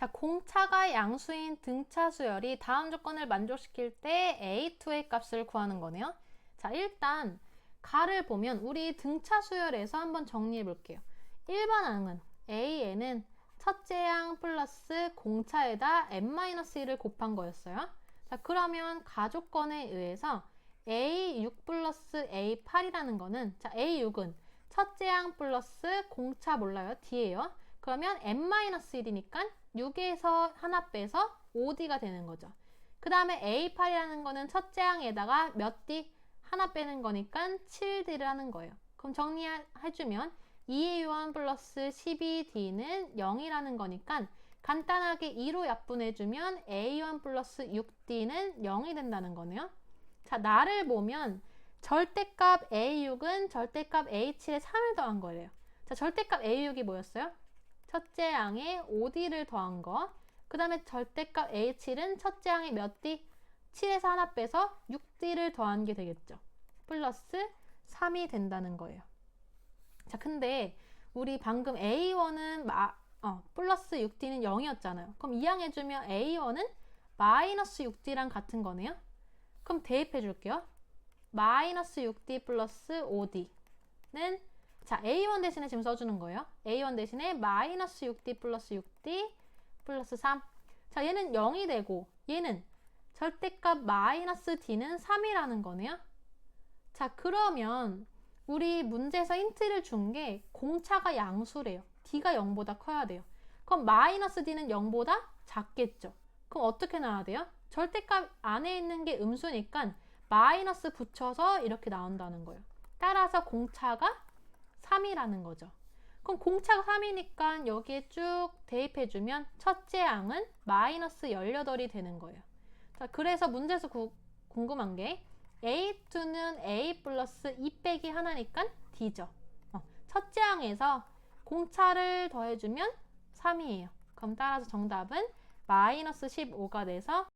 자, 공차가 양수인 등차 수열이 다음 조건을 만족시킬 때 A2의 값을 구하는 거네요. 자, 일단 가를 보면 우리 등차 수열에서 한번 정리해 볼게요. 1번 항은 A에는 첫째 양 플러스 공차에다 n-1을 곱한 거였어요. 자, 그러면 가조건에 의해서 A6 플러스 A8이라는 거는 자, A6은 첫째 양 플러스 공차 몰라요. D예요. 그러면 n-1이니까 6에서 하나 빼서 5D가 되는 거죠. 그 다음에 A8이라는 거는 첫째 항에다가 몇 D? 하나 빼는 거니까 7D를 하는 거예요. 그럼 정리해주면 2A1 플러스 12D는 0이라는 거니까 간단하게 2로 약분해주면 A1 플러스 6D는 0이 된다는 거네요. 자, 나를 보면 절대값 A6은 절대값 A7에 3을 더한 거예요. 자, 절대값 A6이 뭐였어요? 첫째 양에 5D를 더한 거. 그 다음에 절대값 A7은 첫째 양에 몇 D? 7에서 하나 빼서 6D를 더한 게 되겠죠. 플러스 3이 된다는 거예요. 자, 근데 우리 방금 A1은 마, 어, 플러스 6D는 0이었잖아요. 그럼 이항 해주면 A1은 마이너스 6D랑 같은 거네요. 그럼 대입해 줄게요. 마이너스 6D 플러스 5D는 자, A1 대신에 지금 써주는 거예요. A1 대신에 마이너스 6D 플러스 6D 플러스 3. 자, 얘는 0이 되고 얘는 절대값 마이너스 D는 3이라는 거네요. 자, 그러면 우리 문제에서 힌트를 준 게 공차가 양수래요. D가 0보다 커야 돼요. 그럼 마이너스 D는 0보다 작겠죠. 그럼 어떻게 나와야 돼요? 절대값 안에 있는 게 음수니까 마이너스 붙여서 이렇게 나온다는 거예요. 따라서 공차가 3이라는 거죠. 그럼 공차가 3이니까 여기에 쭉 대입해주면 첫째 항은 마이너스 18이 되는 거예요. 자, 그래서 문제에서 구, 궁금한 게 A2는 A 플러스 2 빼기 하나니까 D죠. 어, 첫째 항에서 공차를 더해주면 3이에요. 그럼 따라서 정답은 마이너스 15가 돼서